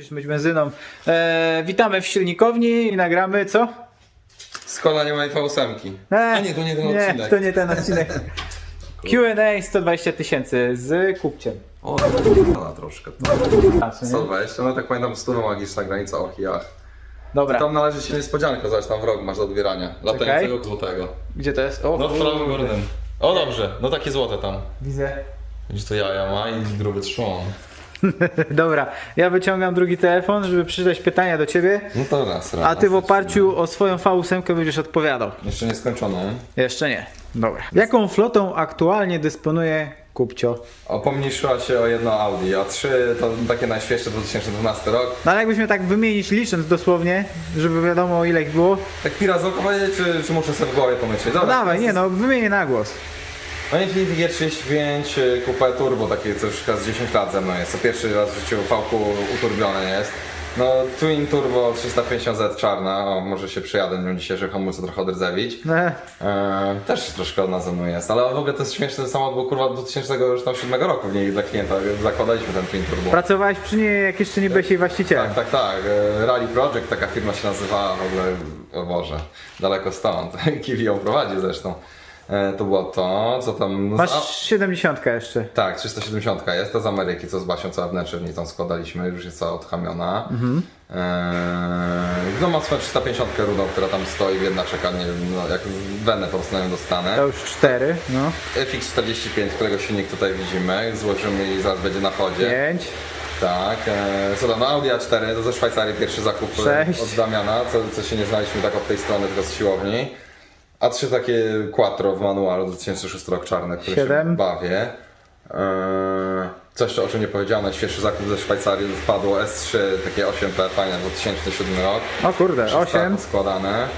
Musisz być benzyną. E, witamy w silnikowni i nagramy co? Skola nie ma V8. E, A nie, to nie ten odcinek. to nie ten odcinek. Q&A 120 tysięcy z kupciem. O, to na troszkę. A, co nie? 120, no tak pamiętam, 100 magiczna granica, och i ach. Dobra, Tam należy się niespodzianka, zobacz, tam wrog masz do odbierania. Latającego złotego. gdzie to jest? O, No w prawym górnym. O dobrze, no takie złote tam. widzę. Widzisz to jaja ma i gruby trzon. Dobra, ja wyciągam drugi telefon, żeby przeczytać pytania do ciebie, No to raz, raz. a ty w oparciu o swoją V8 będziesz odpowiadał. Jeszcze nie skończono. Jeszcze nie. Dobra. Jaką flotą aktualnie dysponuje Kupcio? O, pomniejszyła się o jedno Audi, a trzy to takie najświeższe 2012 rok. No ale jakbyśmy tak wymienić licząc dosłownie, żeby wiadomo ile ich było. Tak pira z oko powiedzieć, czy, czy muszę sobie w głowie pomyśleć? No Dobra, dawaj, nie no, wymienię na głos. No Infiniti G35 y, Coupe Turbo, takie co już z 10 lat ze mną jest. To pierwszy raz w życiu V-ku uturbione jest. No Twin Turbo 350Z czarna, o może się przyjadę nią dzisiaj, żeby hamulce trochę odrdzewić. E, Eee, też troszkę ona ze mną jest, ale w ogóle to jest śmieszne, samochód był kurwa 2007 roku w niej dla klienta, zakładaliśmy ten Twin Turbo. pracowałeś przy niej jak jeszcze nie byłeś jej właścicielem. Tak, tak, tak. E, Rally Project, taka firma się nazywała w ogóle, o Boże, daleko stąd. Kiwi ją prowadził zresztą. E, to było to, co tam... a- Masz 70 jeszcze. Tak, 370 jest, to z Ameryki, co z Basią w niej tam składaliśmy, już jest cała odchamiona. Eee, no ma swoją 350 rudą, która tam stoi, jedna czeka, nie wiem, no, jak wenę po prostu nią dostanę. To już 4, no. FX45, którego silnik tutaj widzimy, złożymy i zaraz będzie na chodzie. 5. Tak, eee, co tam, no Audi A4, to ze Szwajcarii pierwszy zakup e, Sześć. od Damiana, co, co się nie znaliśmy tak od tej strony, tylko z siłowni. A trzy takie Quattro w manualu, 2006 rok czarne, które Siedem. się bawię. Eee, co jeszcze o czym nie powiedziałem, najświeższy zakup ze Szwajcarii wpadło S3, takie 8P, fajne, 2007 rok. O kurde, 8. składane.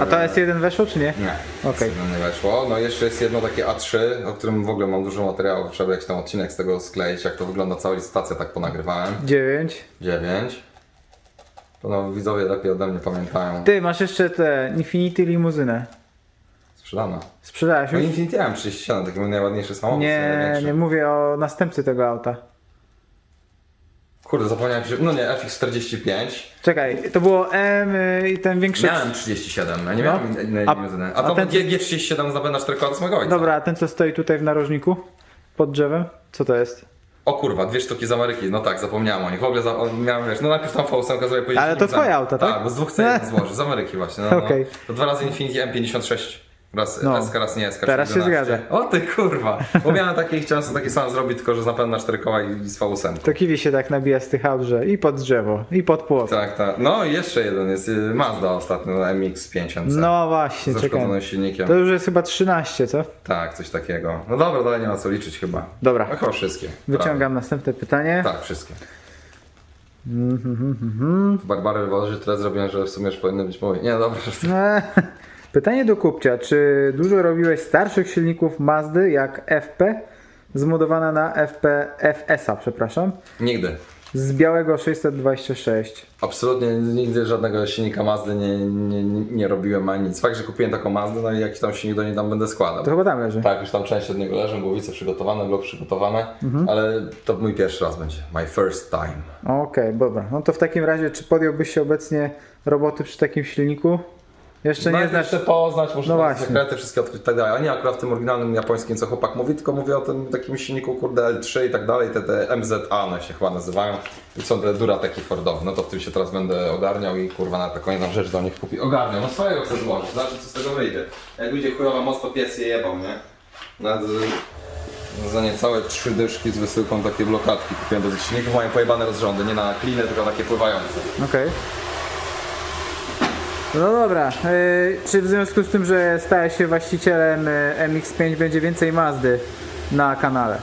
A to jest jeden weszło czy nie? Nie, Okej. okay. nie weszło. No jeszcze jest jedno takie A3, o którym w ogóle mam dużo materiałów, trzeba jakiś tam odcinek z tego skleić, jak to wygląda cała licytacja, tak ponagrywałem. 9. 9. To no widzowie lepiej ode mnie pamiętają. Ty, masz jeszcze te Infinity limuzynę. Sprzedana. Sprzedałeś No już? Infiniti M37, taki mój najładniejszy samochód. Nie, największy. nie mówię o następcy tego auta. Kurde, zapomniałem się. No nie, FX45. Czekaj, to było M y, i ten większy... Miałem 37, ja nie No. miałem innej A- limuzyny. a A to ten- G- G37 z napędu 4 koła z mojego ojca. Dobra, a ten co stoi tutaj w narożniku? Pod drzewem? Co to jest? O kurwa, dwie sztuki z Ameryki. No tak, zapomniałem o nich. W ogóle za, o, miałem, wiesz, no najpierw tam V8 sobie powiedzieć. Ale to twoje auto, tak? Tak, bo z dwóch C jeden złoży, z Ameryki właśnie. No, Okej. no. To dwa razy Infiniti M56. Raz No. SK, raz nie SK. Teraz się 11. zgadza. O ty kurwa. Bo miałem takie i chciałem sobie taki sam zrobić, tylko że z napędu na 4 koła i z V8. To kiwi się tak nabija z tych aut, że i pod drzewo, i pod płot. Tak, tak. No i jeszcze jeden jest y, Mazda ostatnio, MX-5 MC. No właśnie, zaszkodzonym silnikiem. To już jest chyba 13, co? Tak, coś takiego. No dobra, dalej nie ma co liczyć chyba. Dobra. No chyba wszystkie. Wyciągam następne pytanie. Prawie. Tak, wszystkie. Barbary wywoży tyle zrobiłem, że w sumie już powinny być moje. Nie, dobra. Eee, Pytanie do kupcia. Czy dużo robiłeś starszych silników Mazdy jak FP? Zmodowana na FP, FS-a, przepraszam. Nigdy. Z białego 626. Absolutnie nigdy żadnego silnika Mazdy nie, nie, nie, robiłem ani nic. Fakt, że kupiłem taką Mazdę, no i jakiś tam silnik do niej tam będę składał. To chyba tam leży. Tak, już tam część od niego leżą, głowice przygotowane, blok przygotowany, ale to mój pierwszy raz będzie. My first time. Okej, dobra. No to w takim razie, czy podjąłbyś się obecnie roboty przy takim silniku? Jeszcze nie Najpierw znasz. chcę poznać, może No no właśnie. sekrety, wszystkie odkryć i tak dalej. A nie akurat w tym oryginalnym japońskim, co chłopak mówi, tylko mówię o tym takim silniku, kurde, L3 i tak dalej, te, te MZA one się chyba nazywają. I są te Durateki Fordowe. No to w tym się teraz będę ogarniał i kurwa na taką jedną rzecz do nich kupi. Ogarniał, no swojego chcę złożyć, zobaczę co z tego wyjdzie. Jak wyjdzie chujowa mocno pies je jebał, nie? Za niecałe trzy dyszki z wysyłką takie blokadki kupiłem do tych silników, mają pojebane rozrządy, nie na klinę, tylko takie pływające. Okej. No dobra, yy, czy w związku z tym, że stałeś się właścicielem yy, MX5 będzie więcej Mazdy na kanale?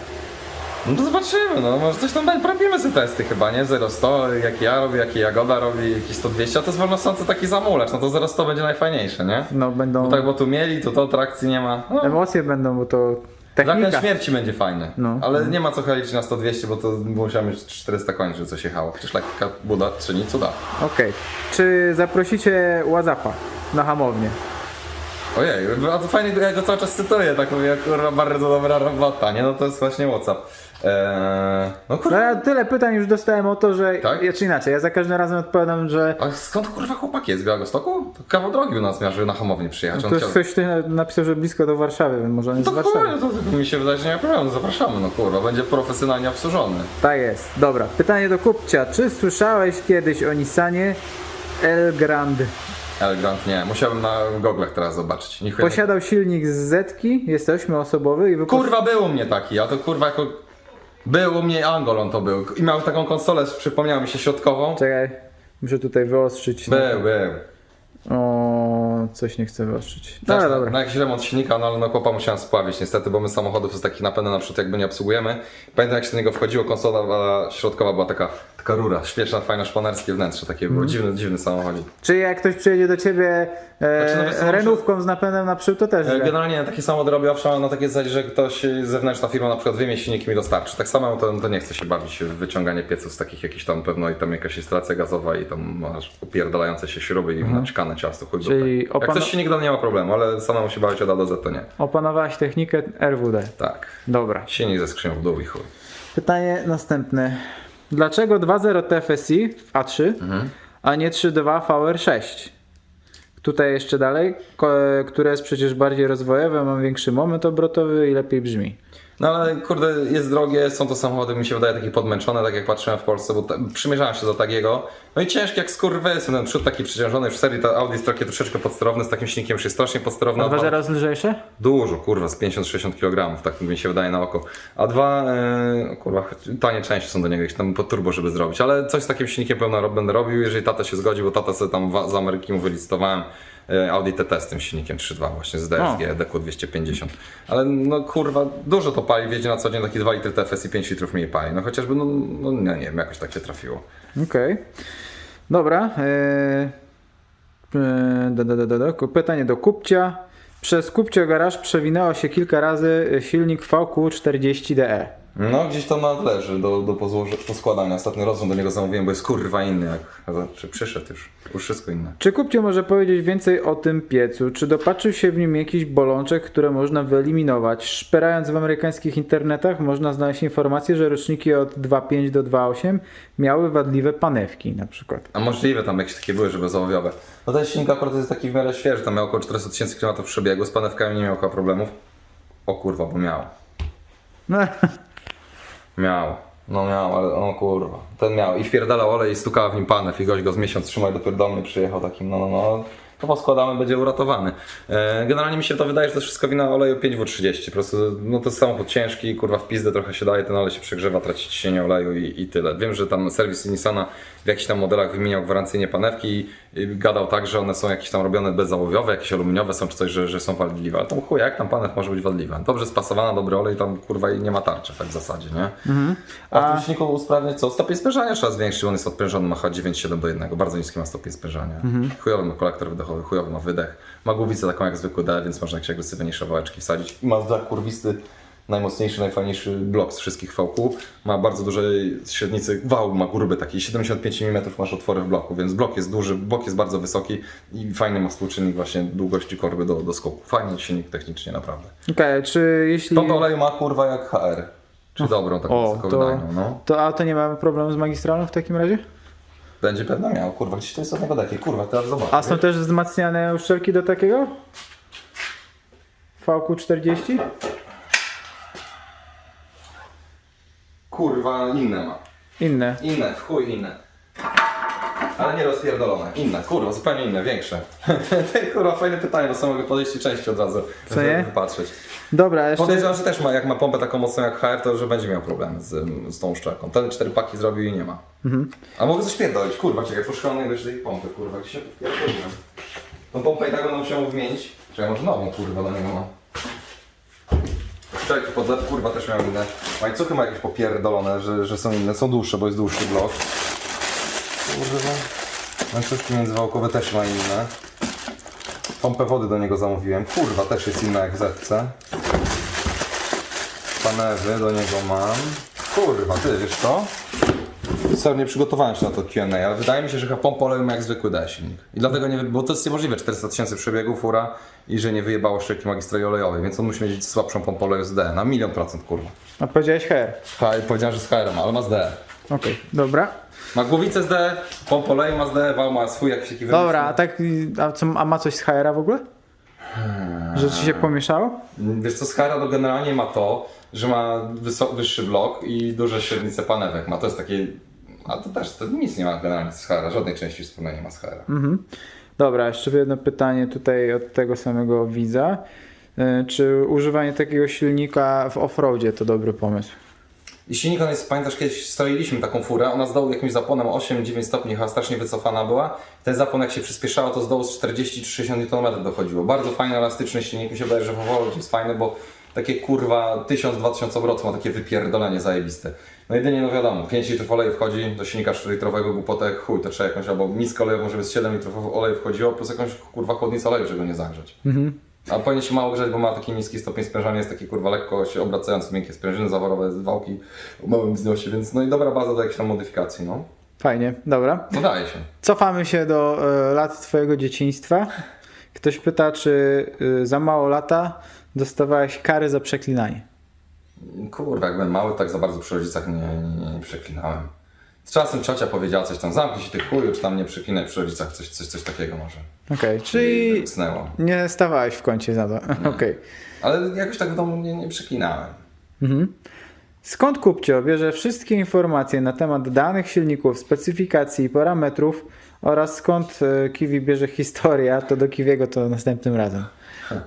No to zobaczymy, no może coś tam będzie, robimy sobie testy chyba, nie? 0-100, jak ja robię, jak Jagoda robi, jakiś 100-200, a to jest wolnosący taki zamulacz, no to 0-100 będzie najfajniejsze, nie? No będą... Bo tak, bo tu mieli, to to trakcji nie ma. No, Emocje będą, bo to Technika. śmierci będzie fajny, No. ale nie ma co chyba liczyć na 100-200, bo to musiał mieć 400 koń, żeby coś jechało. Chociaż lekka buda czyni cuda. Okej. Czy zaprosicie Łazapa na hamownię? Ojej, a to fajnie, ja go cały czas cytuję, tak mówię, kurwa, bardzo dobra robota, nie? No to jest właśnie Whatsapp. Eee, no No kurwa, ja tyle pytań już dostałem o to, że. Tak? Ja, czy inaczej, ja za każdym razem odpowiadam, że. a skąd kurwa chłopak jest z Białegostoku? To kawał drogi u nas miał, żeby na Hamownię przyjechać. To On jest chciał... ktoś tutaj napisał, że blisko do Warszawy, więc może on jest To z Warszawy. kurwa, to, to mi się wydaje, że nie ma problemu, zapraszamy, no kurwa, będzie profesjonalnie obsłużony. Tak jest. Dobra, pytanie do kupcia. Czy słyszałeś kiedyś o Nissanie El Grande? Elgrand nie, musiałbym na goglach teraz zobaczyć. Nie chuja. Posiadał silnik z Zetki, jest ośmioosobowy i. Kurwa, był u mnie taki, a to kurwa jako... Był u mnie Angolon to był i miał taką konsolę, przypomniała mi się środkową. Czekaj, muszę tutaj wyostrzyć. Był, był. O, coś nie chcę wyostrzyć. No ale na, dobra. na jakiś remont silnika, no ale no chłopa musiałem spławić niestety, bo my samochodów z takich napędów na przykład jakby nie obsługujemy. Pamiętam jak się do niego wchodziło, konsola była, środkowa była taka, taka rura, świeczna, fajna, szpanerskie wnętrze, takie Mhm. było dziwny, dziwny samochodzik. Czy jak ktoś przyjedzie do ciebie e, Znaczy, no wiesz co, renówką z napędem na przód, to też E, źle. Generalnie takie samochody robię owszem na takiej zasadzie, że ktoś e, zewnętrzna firma na przykład wyjmie silniki mi dostarczy. Tak samo to, to nie chce się bawić w wyciąganie pieców z takich jakichś tam pewno i tam jakaś instalacja gazowa i tam masz upierdalające się śruby i naćkane ciasto, chuj Mhm. Czyli Jak ktoś silnik to nie ma problemu, ale samemu się bawić od A do Z to nie. Opanowałaś technikę RWD. Tak. Dobra. Silnik ze skrzynią w dół i chuj. Pytanie następne. Dlaczego 2.0 TFSI w A3, Mhm. a nie 3.2 VR6? Tutaj jeszcze dalej, które jest przecież bardziej rozwojowe, ma większy moment obrotowy i lepiej brzmi. No ale kurde, jest drogie, są to samochody, mi się wydaje takie podmęczone, tak jak patrzyłem w Polsce, bo przymierzałem się do takiego. No i ciężki jak skurwysyn, ten przód taki przyciążony, już w serii ta Audi jest takie troszeczkę podsterowne, z takim silnikiem już jest strasznie podsterowne. A dwa- 2.0 jest lżejsze? Dużo, kurwa, z 50-60 kg, tak mi się wydaje na oko. A dwa, e, kurwa, tanie części są do niego, jakieś tam pod turbo, żeby zrobić, ale coś z takim silnikiem pewno rob- będę robił, jeżeli tata się zgodzi, bo tata sobie tam z Ameryki mu wylicytowałem Audi TT z tym silnikiem 3.2 właśnie z DSG, DQ250. Ale no kurwa, dużo to pali, wiedzie na co dzień taki 2 litry TFS i 5 litrów mniej pali. No chociażby, no, no nie, wiem, jakoś tak się trafiło. Okej. Dobra. e, e. Pytanie do kupcia. Przez kupcio garaż przewinęło się kilka razy silnik VQ40DE. No gdzieś to należy do, do pozłoży- poskładania. Ostatni rozum do niego zamówiłem, bo jest kurwa inny, jak znaczy przyszedł już, już wszystko inne. Czy kupcio może powiedzieć więcej o tym piecu? Czy dopatrzył się w nim jakiś bolączek, które można wyeliminować? Szperając w amerykańskich internetach można znaleźć informację, że roczniki od 2.5 do 2.8 miały wadliwe panewki na przykład. A możliwe tam jakieś takie były, żeby załowiowe. No ten silnik akurat jest taki w miarę świeży, tam miał około 400 tysięcy km przebiegu, z panewkami nie miał chyba problemów. O kurwa, bo miał. No, Miał. No miał, ale o kurwa. Ten miał i wpierdalał olej i stukała w nim panew i gość go z miesiąc trzymał i dopiero do mnie przyjechał takim, no no no. To poskładamy, będzie uratowany. E, generalnie mi się to wydaje, że to jest wszystko wina oleju 5W30. Po prostu, no to jest samochód ciężki, kurwa w pizdę trochę się daje, ten olej się przegrzewa, traci ciśnienie oleju i, i tyle. Wiem, że tam serwis Nissana w jakichś tam modelach wymieniał gwarancyjnie panewki gadał tak, że one są jakieś tam robione bezzałowiowe, jakieś aluminiowe są czy coś, że, że są wadliwe. Ale tam chuj, jak tam panew może być wadliwa? Dobrze spasowana, dobry olej, tam kurwa i nie ma tarczy tak w zasadzie, nie? A w tym silniku co? Stopień sprężania jeszcze raz większy, on jest odprężony, ma chyba 9,7 do 1, bardzo niski ma stopień sprężania. Chujowy ma kolektor wydechowy, chujowy ma wydech. Ma głowicę taką jak zwykły D, więc można jakieś agresywniejsze wałeczki wsadzić. I ma za kurwisty, najmocniejszy, najfajniejszy blok z wszystkich vałków. Ma bardzo duże średnicy, wał ma gruby taki, 75 mm masz otwory w bloku, więc blok jest duży, blok jest bardzo wysoki i fajny ma współczynnik właśnie długości korby do, do skoku. Fajny silnik technicznie naprawdę. Okej, czy jeśli... Pompę oleju ma kurwa jak HR. Czy dobrą, taką O, to, no. to, a to nie mamy problemu z magistralą w takim razie? Będzie pewno miał, kurwa, gdzieś to jest od niego takie, kurwa, teraz zobacz. A są też wzmacniane uszczelki do takiego? VQ40? Kurwa, inne ma. Inne. Inne, w chuj inne. Ale nie rozpierdolone. Inne, kurwa, zupełnie inne, większe. kurwa, fajne pytanie, bo sam mogę podejść i części od razu Co nie? wypatrzeć. Dobra, jeszcze... Podejrzewam, że też ma, jak ma pompę taką mocną jak HR, to że będzie miał problem z, z tą uszczelką. Ten cztery paki zrobił i nie ma. A mogę coś pierdolić, kurwa, czekaj, poszukam najwyżej tej pompy, kurwa, gdzie się pierdoliłem. Tą pompę i tak będę musiał wymienić. Czekaj, może nową, kurwa, do niego mam. Czekaj, pod kurwa też miał inne. Łańcuchy ma jakieś popierdolone, że, że są inne, są dłuższe, bo jest dłuższy blok. Kurwa. Łańcuszki międzywałkowe też ma inne. Pompę wody do niego zamówiłem. Kurwa, też jest inna jak w Zetce. Panewy do niego mam. Kurwa, ty wiesz co? Co, nie przygotowałem się na to Q&A, ale wydaje mi się, że chyba pompa oleju ma jak zwykły silnik. I dlatego nie, bo to jest niemożliwe, 400 tysięcy przebiegu fura i że nie wyjebało szczelki magistrali olejowej, więc on musi mieć słabszą pompę oleju z D, na milion procent kurwa. A powiedziałeś HR. I powiedziałem, że z HR-em, ale ma z D. Okej, dobra. Ma głowicę z D, oleju ma z D, wał ma swój jakiś taki Dobra, a tak, a, co, a ma coś z HR-a w ogóle? Że ci się pomieszało? Wiesz co, Skara to generalnie ma to, że ma wyższy blok i duże średnice panewek ma. To jest takie... A to też, to nic nie ma generalnie z Skara, żadnej części wspólnej nie ma z Skara. Dobra, jeszcze jedno pytanie tutaj od tego samego widza. E, Czy używanie takiego silnika w offroadzie to dobry pomysł? I silnik on jest, pamiętasz, kiedyś stroiliśmy taką furę, ona z dołu jakimś zaponem 8-9 stopni chyba strasznie wycofana była. Ten zapon jak się przyspieszało, to z dołu z 40 czy 60 Nm dochodziło. Bardzo fajny, elastyczny silnik, mi się wydaje, że w Volvo jest fajny, bo takie kurwa 1000-2000 obrotów ma takie wypierdolenie zajebiste. No jedynie, no wiadomo, 5 litrów oleju wchodzi do silnika 4-litrowego głupotek, chuj, to trzeba jakąś, albo miskę olejową, żeby z 7 litrów oleju wchodziło, plus jakąś kurwa chłodnicę oleju, żeby go nie zagrzać. A powinien się mało grzać, bo ma taki niski stopień sprężania, jest taki kurwa lekko się obracający, miękkie sprężyny zaworowe, wałki o małym wznosie, więc no i dobra baza do jakichś tam modyfikacji, no. Fajnie, dobra. Udaje się. Cofamy się do e, lat twojego dzieciństwa. Ktoś pyta, czy e, za mało lata dostawałeś kary za przeklinanie. Kurwa, jak byłem mały, tak za bardzo przy rodzicach nie, nie, nie przeklinałem. Z czasem ciocia powiedziała coś tam, zamknij się ty chuju, czy tam nie przeklinaj przy rodzicach, coś, coś, coś takiego może. Okej, czyli nie stawałeś w kącie za to. Okej. Ale jakoś tak w domu nie, nie przeklinałem. Mhm. Skąd Kupcio bierze wszystkie informacje na temat danych silników, specyfikacji i parametrów oraz skąd e, Kiwi bierze historia, to do Kiwiego to następnym razem.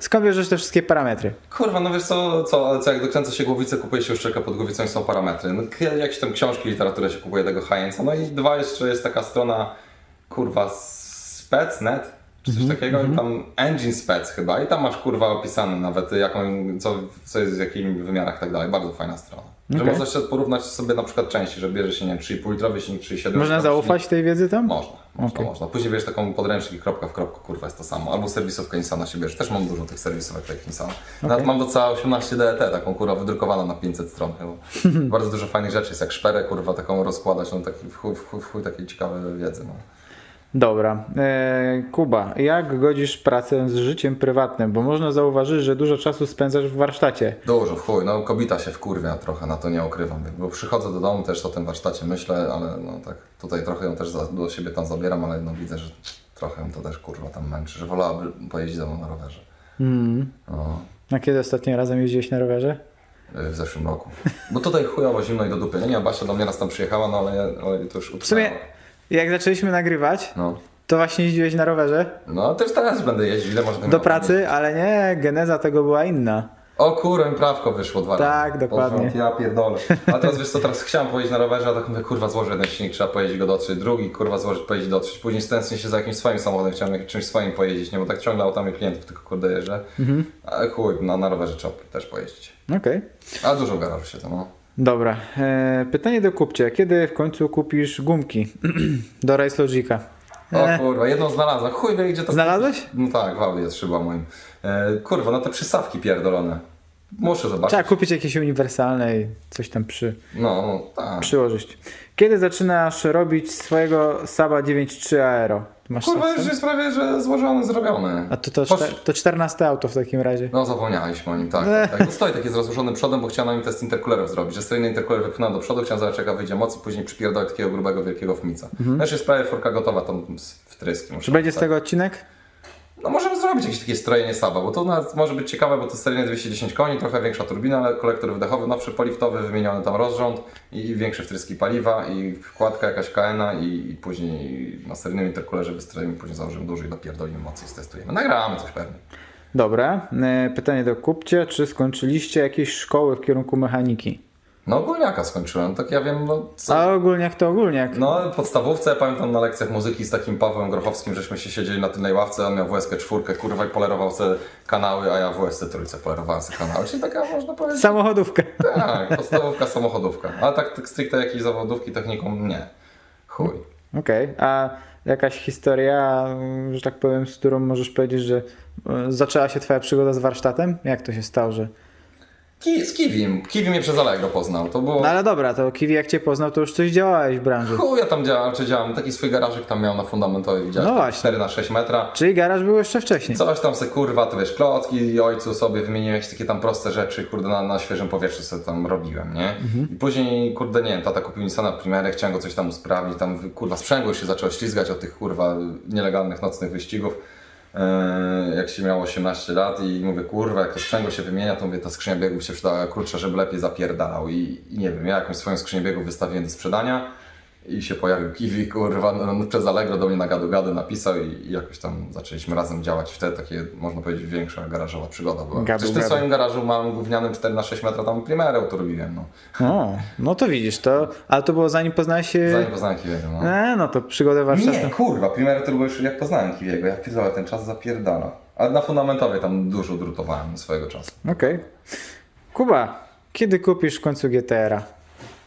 Skąd bierzesz te wszystkie parametry? Kurwa, no wiesz co, co, ale co jak dokręca się głowicę, kupuje się uszczelkę pod głowicą i są parametry. No, jakieś tam książki, literaturę się kupuje tego Heinza. No i dwa jeszcze jest taka strona, kurwa, spec.net, czy coś takiego, i tam engine spec chyba i tam masz kurwa opisane nawet jaką, co, co jest w jakim wymiarach i tak dalej. Bardzo fajna strona. Że Okej. można się porównać sobie na przykład części, że bierze się, nie wiem, 3,5 litrowy silnik, 3,7 Można zaufać tej wiedzy tam? Można, można, Okej. można. Później bierzesz taką podręcznik kropka w kropkę, kurwa jest to samo. Albo serwisówkę Nissana się bierze. Też mam dużo tych serwisówek takich Nissana. Nawet mam do cała 18 DET, taką kurwa wydrukowaną na 500 stron. Bardzo dużo fajnych rzeczy jest, jak szperę kurwa taką rozkładać, no taki w chuj, w chuj, w chuj takiej ciekawej wiedzy. No. Dobra. E, Kuba, jak godzisz pracę z życiem prywatnym? Bo można zauważyć, że dużo czasu spędzasz w warsztacie. Dużo, w chuj, no kobieta się wkurwia trochę, na to nie ukrywam, bo przychodzę do domu, też o tym warsztacie myślę, ale no tak, tutaj trochę ją też za, do siebie tam zabieram, ale no widzę, że trochę ją to też kurwa tam męczy, że wolałaby pojeździć ze mną na rowerze. Mm. No. A kiedy ostatnim razem jeździłeś na rowerze? y, w zeszłym roku. Bo tutaj chujowo zimno i do dupy. No nie, Basia do mnie raz tam przyjechała, no ale, ale to już W sumie, jak zaczęliśmy nagrywać, No. to właśnie jeździłeś na rowerze No też teraz będę jeździł, ile tym do pracy, ale nie, geneza tego była inna. O kurwa, prawko wyszło dwa Tak, razy. dokładnie. Ja pierdolę. A teraz wiesz co, teraz chciałem pojeździć na rowerze, a tak mówię, kurwa złożę jeden silnik, trzeba pojeździć go dotrzeć, drugi kurwa złożyć, pojeździć dotrzeć. Później stęsknię się za jakimś swoim samochodem, chciałem jak- czymś swoim pojeździć, nie, bo tak ciągle autami klientów tylko kurde jeżdżę. Mhm. Ale chuj, no, na rowerze trzeba też pojeździć. Okej. A dużo w garażu siedzę, no. Dobra. E, pytanie do kupcia. Kiedy w końcu kupisz gumki do Race Logica? O E, kurwa, jedną znalazłem. Chuj wie gdzie to Znalazłeś? No tak, w Audi jest szyba moim. E, kurwa, no te przysawki pierdolone. Muszę zobaczyć. Trzeba kupić jakieś uniwersalne i coś tam przy, No, no tak. przyłożyć. Kiedy zaczynasz robić swojego Saba 9.3 Aero? Masz Kurwa, już jest prawie, że złożony, zrobiony. A to, to, Posz- czter, to 14 auto w takim razie. No zapomnieliśmy o nim, tak. Tak, tak. No, stoi taki z rozłożonym przodem, bo chciałem na nim test interkulerów zrobić. Że seryjny interkuler wypchnąłem do przodu, chciałem zobaczyć jaka wyjdzie moc i później przypierdolę takiego grubego, wielkiego wmica. Mhm. Też jest prawie furka gotowa, tam z wtryski. Czy będzie z tego odcinek? No możemy zrobić jakieś takie strojenie Saba, bo to może być ciekawe, bo to seryjne 210 koni, trochę większa turbina, ale kolektor wydechowy, nowszy poliftowy, wymieniony tam rozrząd i większe wtryski paliwa i wkładka jakaś KN-a i, i później na seryjnym interkulerze wystroimy, później założymy duży i dopierdolimy mocy i stestujemy. Nagramy coś pewnie. Dobra. E, pytanie do kupcia. Czy skończyliście jakieś szkoły w kierunku mechaniki? No ogólniaka skończyłem, tak ja wiem, no co... A ogólniak to ogólniak. No, w podstawówce, pamiętam na lekcjach muzyki z takim Pawłem Grochowskim, żeśmy się siedzieli na tylnej ławce, on miał WSK czwórkę, kurwa, i polerował se kanały, a ja WSC trójce polerowałem se kanały, czyli taka, można powiedzieć, Samochodówka. tak, podstawówka, samochodówka. Ale tak, tak stricte jakiejś zawodówki, techniką, nie. Chuj. Okej. A jakaś historia, że tak powiem, z którą możesz powiedzieć, że e, zaczęła się twoja przygoda z warsztatem? Jak to się stało, że... Ki, z Kiwim. Kiwi mnie przez Allegro poznał. To było... No ale dobra, to Kiwi jak cię poznał, to już coś działałeś w branży. Chuj, ja tam działałem, czy działałem. Taki swój garażyk tam miał na fundamentowej, widziałeś? No właśnie. 4 na 6 metra. Czyli garaż był jeszcze wcześniej. Coś tam se kurwa, to wiesz, klocki i ojcu sobie wymieniłem jakieś takie tam proste rzeczy, kurde, na, na świeżym powietrzu sobie tam robiłem, nie? I później, kurde, nie wiem, tata kupił Nissana Primerę, chciałem go coś tam usprawnić, tam, kurwa, sprzęgło się zaczęło ślizgać od tych, kurwa, nielegalnych nocnych wyścigów. Eee, jak się miało 18 lat i mówię, kurwa, jak to sprzęgło się wymienia, to mówię, ta skrzynia biegów się przydała krótsza, żeby lepiej zapierdalał. I, i nie wiem, ja jakąś swoją skrzynię biegów wystawiłem do sprzedania i się pojawił Kiwi, kurwa, no, no, przez Allegro do mnie na gadu gadu napisał i, i jakoś tam zaczęliśmy razem działać. Wtedy takie, można powiedzieć, większa garażowa przygoda była. Gadu Przecież w tym gadu. swoim garażu małym, gównianym 4 na 6 metra tam primerę uturbiłem, no. O, no to widzisz, to, ale to było zanim poznałeś się... Zanim poznałem Kiwiego, no. E, no to przygodę warsztatu. Nie, kurwa, primerę to było już jak poznałem Kiwiego, ja pierdolę, ten czas zapierdala. Ale na fundamentowej tam dużo drutowałem swojego czasu. Okej. Kuba, kiedy kupisz w końcu GTR-a?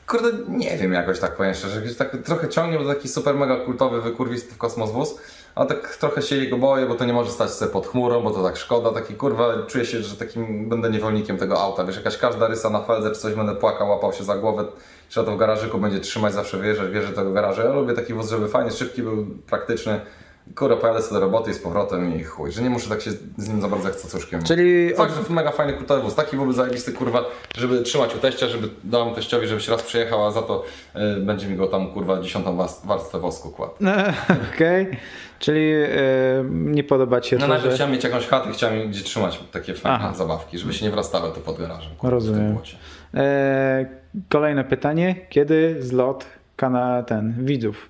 Kurde, nie wiem jakoś tak powiem szczerze, jakoś tak trochę ciągnie, bo taki super mega kultowy, wykurwisty w kosmos wóz, a tak trochę się jego boję, bo to nie może stać sobie pod chmurą, bo to tak szkoda, taki kurwa, czuję się, że takim będę niewolnikiem tego auta, wiesz, jakaś każda rysa na feldze czy coś, będę płakał, łapał się za głowę, trzeba to w garażyku będzie trzymać, zawsze wierzę do tego garażu, ja lubię taki wóz, żeby fajny, szybki był, praktyczny, Kurwa, pojadę sobie do roboty i z powrotem i chuj, że nie muszę tak się z nim za bardzo jak z cacuszkiem. Czyli Fakt, że mega fajny kultowy wóz. Taki byłby zajebisty, kurwa, żeby trzymać u teścia, żeby dałem teściowi, żeby się raz przejechał, a za to y, będzie mi go tam, kurwa, dziesiątą was- warstwę wosku kładł. Okej. Czyli e, nie podoba ci się No to, najpierw że... chciałem mieć jakąś chatę, chciałem gdzie trzymać takie fajne Aha. zabawki, żeby się nie wrastały to pod garażem. kurwa, w Rozumiem. tym błocie. E, kolejne pytanie. Kiedy zlot kana ten widzów?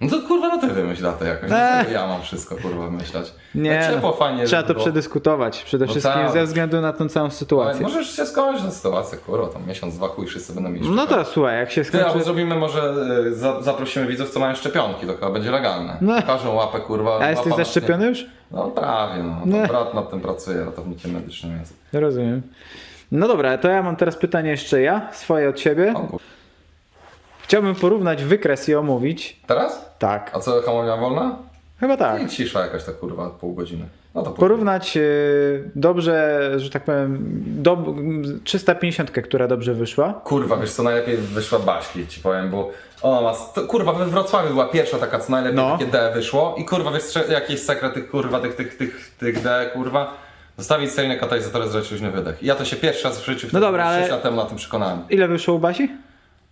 No to kurwa, no ty wymyśl datę jakoś. Eee. Dlaczego ja mam wszystko, kurwa, wymyślać. Nie, Tak ciepło, no, fajnie. Trzeba to było. przedyskutować. Przede No wszystkim ze względu na tą całą Ale sytuację. możesz się skończyć na sytuację, kurwa, tam miesiąc, dwa chuj, wszyscy będą mieć No szczepionki. to słuchaj, jak się Ty, albo skończy... zrobimy może, y, za, zaprosimy widzów, co mają szczepionki, to chyba będzie legalne. No. Każą łapę, kurwa. A jesteś zaszczepiony już? No prawie, no. No. no. Brat nad tym pracuje, ratownikiem medycznym jest. Rozumiem. No dobra, to ja mam teraz pytanie jeszcze ja, swoje od siebie. O. Chciałbym porównać wykres i omówić. Teraz? Tak, A co, hamownia wolna? chyba tak. I cisza jakaś ta kurwa, pół godziny. No to. Porównać y, dobrze, że tak powiem, do, 350, która dobrze wyszła. Kurwa, wiesz co, najlepiej wyszła Baśki, ci powiem, bo ona ma, kurwa, we Wrocławiu była pierwsza taka, co najlepiej No. takie D wyszło i kurwa, wiesz, jakiś sekret tych, kurwa, tych, tych, tych, tych D, kurwa, zostawić seryjne katalizatory z luźny wydech. I ja to się pierwszy raz w życiu, No dobra, 6 ale- lat temu na tym przekonałem. Ile wyszło u Basi?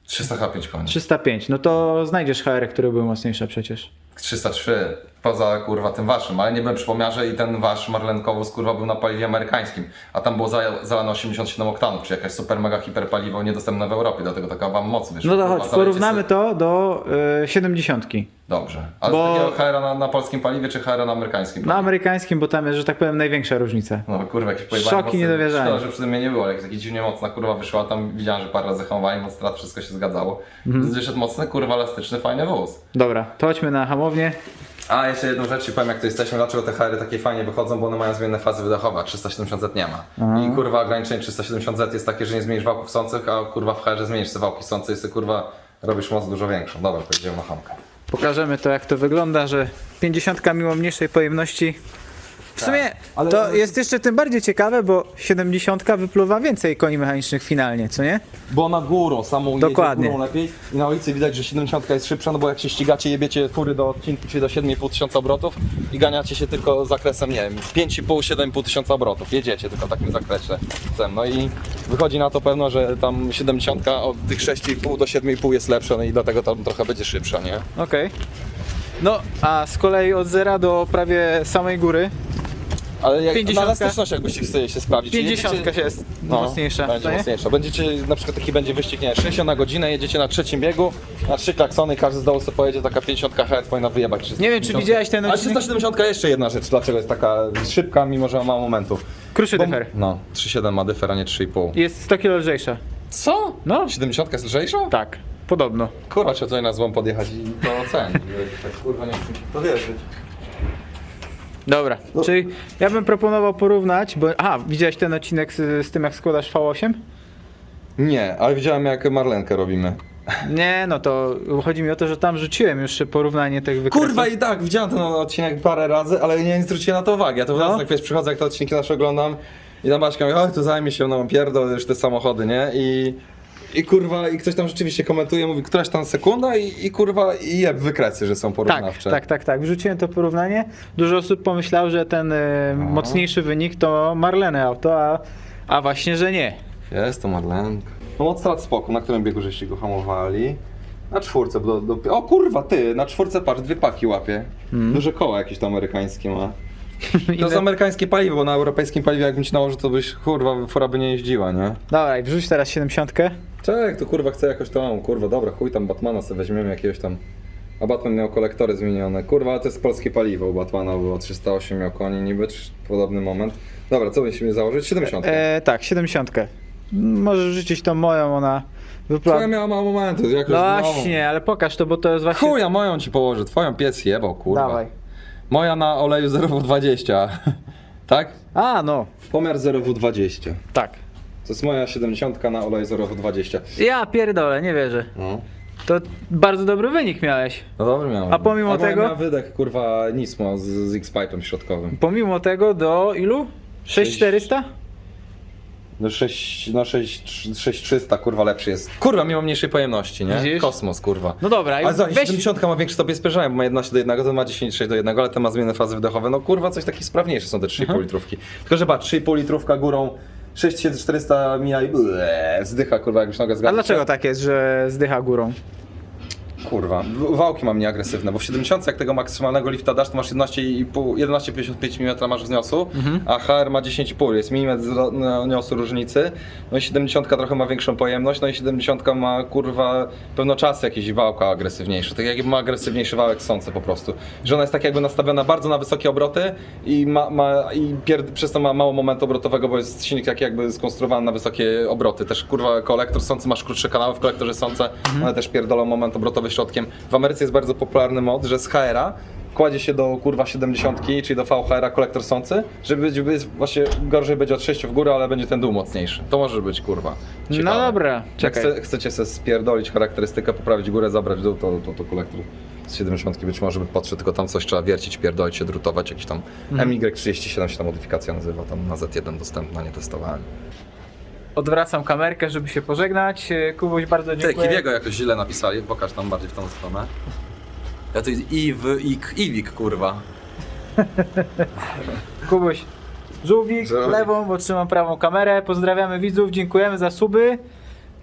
305 koni. 305. No to znajdziesz HR, które były mocniejsze przecież. 303, poza kurwa tym waszym, ale nie byłem przy pomiarze i ten wasz Marlenkowóz kurwa był na paliwie amerykańskim, a tam było za- zalane 87 oktanów, czyli jakaś super mega hiperpaliwo niedostępne w Europie, dlatego taka wam moc wiesz. No to kurwa, chodź, zalejcie porównamy sobie- to do y, 70. Dobrze, ale Bo- z takiego HR na, na polskim paliwie czy HR na amerykańskim Na amerykańskim, bo tam jest, że tak powiem, największa różnica. No kurwa, jakieś pojebane Szoki, mocne- niedowierzanie. Szkoda, że przy tym mnie nie było, ale jak taki dziwnie mocna kurwa wyszła, tam widziałem, że parę razy hamowali, moc strat, wszystko się zgadzało. Mhm. Wyszedł mocny, kurwa, elastyczny, fajny wóz. Dobra, to chodźmy na hamownię. A jeszcze jedną rzecz ci powiem, jak to jesteśmy, dlaczego te HR takie fajnie wychodzą, bo one mają zmienne fazy wydechowe, a 370Z nie ma. I kurwa ograniczenie 370Z jest takie, że nie zmienisz wałków sących, a kurwa w HR zmienisz te wałki sące i sobie kurwa robisz moc dużo większą. Dobra, pojedziemy na hamkę. Pokażemy to, jak to wygląda, że 50 mimo mniejszej pojemności. W sumie ale- to jest jeszcze tym bardziej ciekawe, bo 70 wypluwa więcej koni mechanicznych finalnie, co nie? Bo na górą, samą Dokładnie. jedzie górą lepiej. I na ulicy widać, że 70 jest szybsza, no bo jak się ścigacie, jebiecie fury do odcinku, czyli do 7,5 tysiąca obrotów i ganiacie się tylko zakresem, nie wiem, 5,5-7,5 tysiąca obrotów. Jedziecie tylko w takim zakresie. No i wychodzi na to pewno, że tam 70 od tych 6,5 do 7,5 jest lepsza, no i dlatego tam trochę będzie szybsza, nie? Okej. No, a z kolei od zera do prawie samej góry Ale jak 50. na elastyczność jakbyście chcieli się sprawdzić. 50 jedziecie- jest No, mocniejsza. Będzie nie? mocniejsza. Będziecie, na przykład taki będzie wyścig, nie, 60 na godzinę, jedziecie na trzecim biegu, na trzy klaksony, każdy z dołu sobie pojedzie, taka 50 kH powinna wyjebać 300. Nie wiem, czy widziałeś ten Ale odcinek? 370 jeszcze jedna rzecz, dlaczego jest taka szybka, mimo że ma momentów. Kruszy Bo- defer. No, 3,7 ma dyfer, a nie 3,5. Jest 100 kg lżejsza. Co? No. 70 jest lżejsza? Tak, podobno. Kurwa, trzeba tutaj na złom podjechać i to ocenić. tak kurwa nie chcę mi się To wierzyć. Dobra, czyli ja bym proponował porównać, bo... Aha, widziałeś ten odcinek z, z tym, jak składasz V8? Nie, ale widziałem jak Marlenkę robimy. Nie, no to chodzi mi o to, że tam rzuciłem już porównanie tych wykresów. Kurwa i tak, widziałem ten odcinek parę razy, ale nie zwróciłem na to uwagi. Ja to No. no. tak wiesz, przychodzę jak te odcinki nasze oglądam I tam Baśka mówi, oj, to zajmie się, no pierdol już te samochody, nie? I, i kurwa, i ktoś tam rzeczywiście komentuje, mówi, któraś tam sekunda i, i kurwa, i jeb wykresy, że są Tak, porównawcze. tak, tak, tak. Wrzuciłem to porównanie. Dużo osób pomyślało, że ten y, mocniejszy wynik to Marlene auto, a, a właśnie, że nie. Jest to Marlenka. No od strat spoko, na którym biegu żeście go hamowali? Na czwórce, do, do... O kurwa, ty, na czwórce patrz, dwie paki łapie. Duże koła jakieś tam amerykańskie ma. To jest amerykańskie paliwo, bo na europejskim paliwie jakbym ci nałożył, to byś kurwa, fura by nie jeździła, nie? Dobra, i wrzuć teraz 70. Czek, to kurwa chcę jakoś tam, kurwa, dobra, chuj tam Batmana sobie weźmiemy jakiegoś tam. A Batman miał kolektory zmienione. Kurwa, ale to jest polskie paliwo. U Batmana było 308 miał koni niby, czy podobny moment. Dobra, co byśmy założyć? 70. E, tak, 70. Możesz wrzucić tą moją, ona wypła... Twoja miała mało momentu, jak już No właśnie, ale pokaż to, bo to jest właśnie... Chuja, moją ci położę, twoją piec jebał, kurwa. Dawaj. Moja na oleju 0W20. tak? A, no, Pomiar 0W20. tak. To jest moja 70 na oleju 0W20. Ja pierdolę, nie wierzę. No. To bardzo dobry wynik miałeś. No dobrze miałem. A pomimo moja tego? miała wydech, kurwa, Nismo z, z X-Pipe'em środkowym. Pomimo tego do ilu? 6400? No 6, no 6, 6300, kurwa lepszy jest. Kurwa, mimo mniejszej pojemności, nie? Widzisz? Kosmos, kurwa. No dobra, i Ale za weź... 70 ma większy stopień spężania, bo ma 11 do 1, to ma 10,6 do 1, ale ten ma zmienne fazy wydechowe. No kurwa, coś taki sprawniejsze są te 3,5 litrówki. Tylko, że patrz, 3,5 litrówka górą, 6400 mija i ble, zdycha, kurwa, jak już nogę zgadza. A dlaczego tak jest, że zdycha górą? Kurwa, wałki mam nieagresywne, bo w 70 jak tego maksymalnego lifta dasz, to masz 11,5 11,55 mm masz wzniosu, a HR ma 10,5, jest milimetr wzniosu różnicy, no i 70 trochę ma większą pojemność, no i 70 ma kurwa pewno czas jakiś wałka agresywniejszy, tak jakby ma agresywniejszy wałek sące po prostu, że ona jest tak jakby nastawiona bardzo na wysokie obroty i ma, ma i pier, przez to ma mało momentu obrotowego, bo jest silnik taki jakby skonstruowany na wysokie obroty, też kurwa kolektor sący masz krótsze kanały w kolektorze sące, one też pierdolą moment obrotowy środkiem. W Ameryce jest bardzo popularny mod, że z HR-a kładzie się do kurwa 70, czyli do VHR-a kolektor sący, żeby być być właśnie gorzej będzie od 6 w górę, ale będzie ten dół mocniejszy. To może być kurwa. No Ciekawe. dobra, Jak czekaj. chce, chcecie sobie spierdolić charakterystykę, poprawić górę, zabrać dół, to, to, to kolektor z 70 być może by podszedł, tylko tam coś trzeba wiercić, pierdolić się, drutować, jakiś tam Mhm. MY37 się ta modyfikacja nazywa, tam na Z1 dostępna, nie testowałem. Odwracam kamerkę, żeby się pożegnać. E, Kubuś, bardzo Ty, dziękuję. Kiwiego jakoś źle napisali, pokaż tam bardziej w tą stronę. Ja to jest Iw, Ik, Iwik, kurwa. Kubuś, żółwik, Żółwik. lewą, bo trzymam prawą kamerę. Pozdrawiamy widzów, dziękujemy za suby.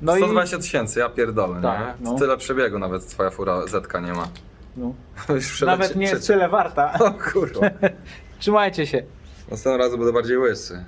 No 120 tysięcy, ja pierdolę, Tak, nie? no. Tyle przebiegu nawet twoja fura Zetka nie ma. i no, Już przeleci- nawet nie jest tyle warta. O kurwa. Trzymajcie się. Następnym razem będę bardziej łysy.